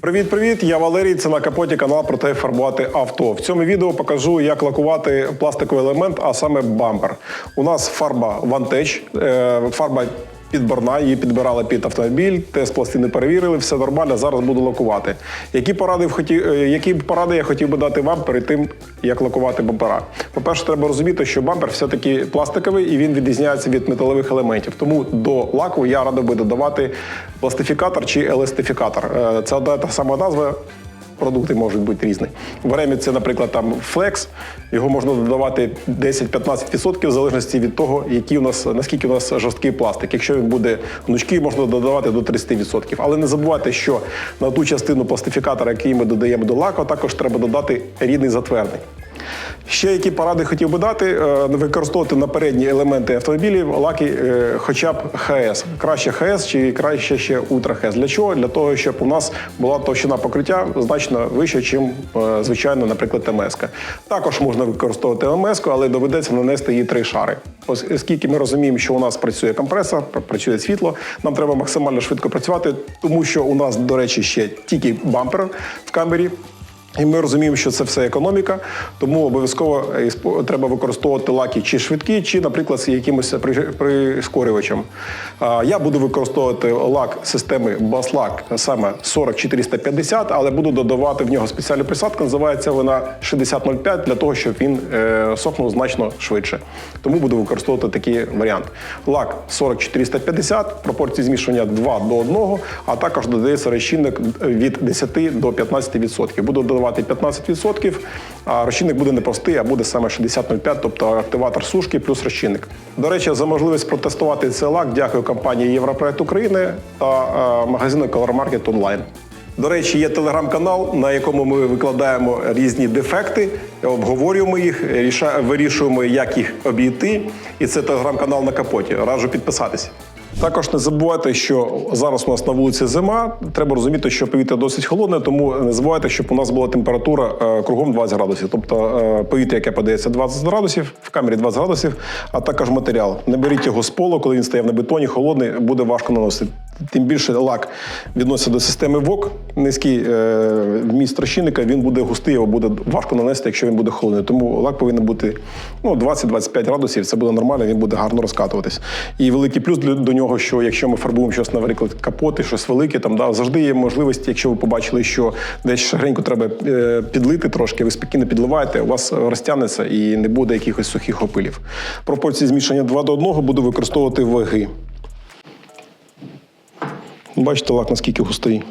Привіт, привіт! Я Валерій. Це на капоті канал про те, як фарбувати авто. В цьому відео покажу, як лакувати пластиковий елемент, а саме бампер. У нас фарба Vantage, е, фарба підборна, її підбирали під автомобіль, тест пластини перевірили, все нормально. Зараз буду лакувати. Які поради, хотів, е, які поради я хотів би дати вам перед тим, як лакувати бампера? По-перше, треба розуміти, що бампер все-таки пластиковий і він відрізняється від металевих елементів. Тому до лаку я радив би додавати пластифікатор чи еластифікатор. Е, Це одна та сама назва. Продукти можуть бути різні. В Ремі це, наприклад, там флекс. Його можна додавати 10-15% в залежності від того, які у нас наскільки у нас жорсткий пластик. Якщо він буде гнучкий, можна додавати до 30%. Але не забувайте, що на ту частину пластифікатора, який ми додаємо до лаку, також треба додати рідний затвердий. Ще які поради хотів би дати, е, використовувати на передні елементи автомобілів лаки е, хоча б ХС. Краще ХС чи краще ще Ультра ХС. Для чого? Для того, щоб у нас була товщина покриття значно вища, ніж звичайно, наприклад, МС. Також можна використовувати МС, але доведеться нанести її три шари. Оскільки ми розуміємо, що у нас працює компресор, працює світло, нам треба максимально швидко працювати, тому що у нас, до речі, ще тільки бампер в камері. І ми розуміємо, що це все економіка, тому обов'язково е, треба використовувати лаки чи швидкі, чи, наприклад, з якимось прискорювачем. Я буду використовувати лак системи Баслак саме 40450, але буду додавати в нього спеціальну присадку. Називається вона 6005 для того, щоб він е, сохнув значно швидше. Тому буду використовувати такий варіант. Лак 40450, пропорції змішування 2 до 1, а також додається розчинник від 10 до 15%. Буду додавати 15%, а розчинник буде не простий, а буде саме 6005, тобто активатор сушки плюс розчинник. До речі, за можливість протестувати цей лак дякую компанії Європроект України та е, магазину Color Market Online. До речі, є телеграм-канал, на якому ми викладаємо різні дефекти, обговорюємо їх, вирішуємо, як їх обійти. І це телеграм-канал на капоті. Раджу підписатися. Також не забувайте, що зараз у нас на вулиці зима. Треба розуміти, що повітря досить холодне, тому не забувайте, щоб у нас була температура е, кругом 20 градусів. Тобто е, повітря, яке подається 20 градусів, в камері 20 градусів, а також матеріал. Не беріть його з полу, коли він стояв на бетоні, холодний, буде важко наносити. Тим більше лак відноситься до системи ВОК, низький е, вміст розчинника, він буде густий, його буде важко нанести, якщо він буде холодний. Тому лак повинен бути ну, 20-25 градусів, це буде нормально, він буде гарно розкатуватись. І великий плюс до нього, що якщо ми фарбуємо щось, наприклад, капоти, щось велике, там да, завжди є можливість, якщо ви побачили, що десь шагреньку треба е, підлити трошки, ви спокійно підливаєте, у вас розтягнеться і не буде якихось сухих опилів. Пропорції змішання 2 до 1 буду використовувати ваги. Бачите, лак наскільки густий.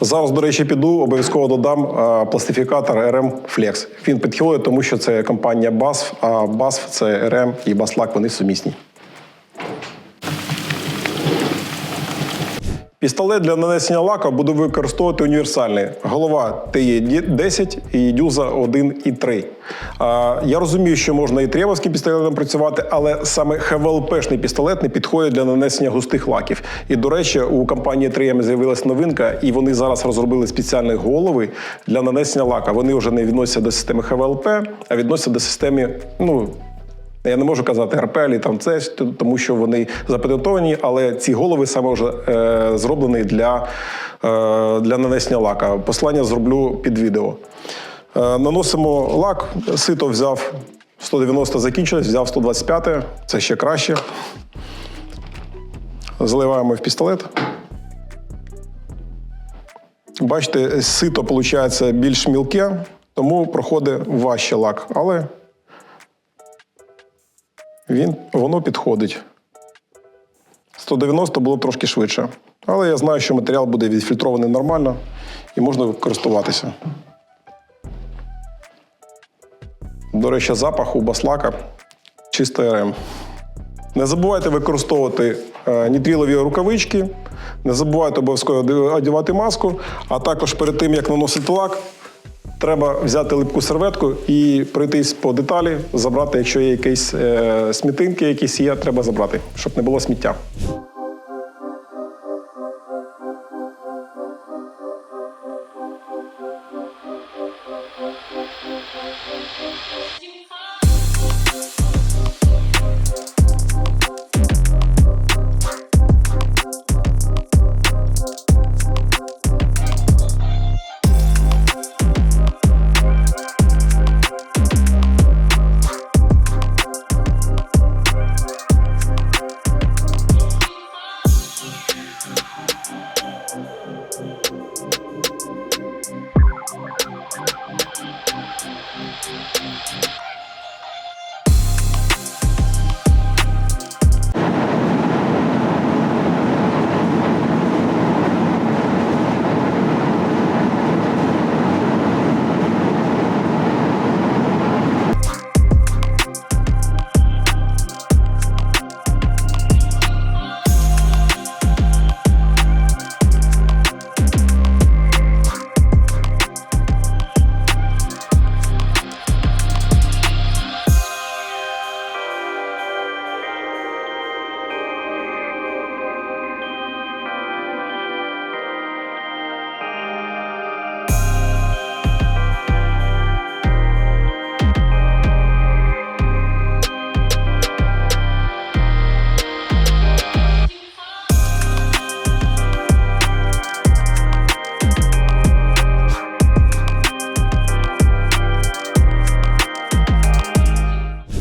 Зараз, до речі, піду, обов'язково додам пластифікатор RM Flex. Він підхилює, тому що це компанія BASF, а BASF – це RM і BASLAC, вони сумісні. Пістолет для нанесення лака буду використовувати універсальний. Голова TE-10 і дюза 1 і 3. А, Я розумію, що можна і трєвовським пістолетом працювати, але саме ХВЛПшний пістолет не підходить для нанесення густих лаків. І, до речі, у компанії 3M з'явилась новинка, і вони зараз розробили спеціальні голови для нанесення лака. Вони вже не відносяться до системи ХВЛП, а відносяться до системи, ну, я не можу казати РПЛі, там це тому, що вони запатентовані, але ці голови саме вже е, зроблені для, е, для нанесення лака. Послання зроблю під відео. Е, наносимо лак, сито взяв 190 закінчилось, взяв 125, це ще краще. Заливаємо в пістолет. Бачите, сито виходить більш мілке, тому проходить важче лак. Але він, воно підходить. 190 було трошки швидше. Але я знаю, що матеріал буде відфільтрований нормально і можна користуватися. До речі, запах у баслака чисто РМ. Не забувайте використовувати е, нітрилові рукавички, не забувайте обов'язково одягати маску, а також перед тим, як наносити лак, треба взяти липку серветку і пройтись по деталі, забрати, якщо є якісь е, смітинки, якісь є, треба забрати, щоб не було сміття.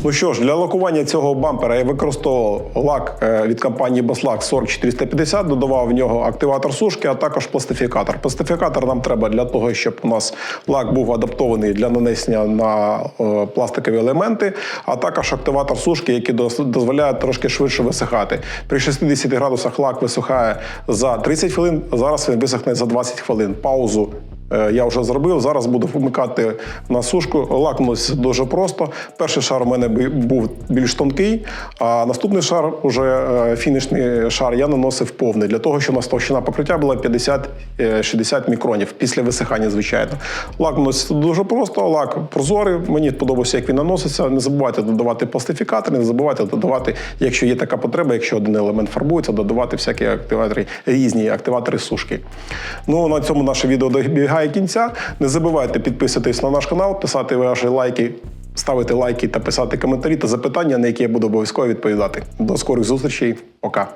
Ну що ж, для лакування цього бампера я використовував лак е, від компанії Boslak 40450, додавав в нього активатор сушки, а також пластифікатор. Пластифікатор нам треба для того, щоб у нас лак був адаптований для нанесення на е, пластикові елементи, а також активатор сушки, який дозволяє трошки швидше висихати. При 60 градусах лак висихає за 30 хвилин, зараз він висохне за 20 хвилин. Паузу Я вже зробив. Зараз буду вмикати на сушку. Лакнусь дуже просто. Перший шар у мене був більш тонкий, а наступний шар, уже е, фінішний шар, я наносив повний для того, щоб у нас товщина покриття була 50-60 мікронів після висихання, звичайно. Лакнусь дуже просто, лак прозорий. Мені подобається, як він наноситься. Не забувайте додавати пластифікатори, не забувайте додавати, якщо є така потреба, якщо один елемент фарбується, додавати всякі активатори, різні активатори сушки. Ну на цьому наше відео добігає кінця. Не забувайте підписатись на наш канал, писати ваші лайки, ставити лайки та писати коментарі та запитання, на які я буду обов'язково відповідати. До скорих зустрічей. Пока.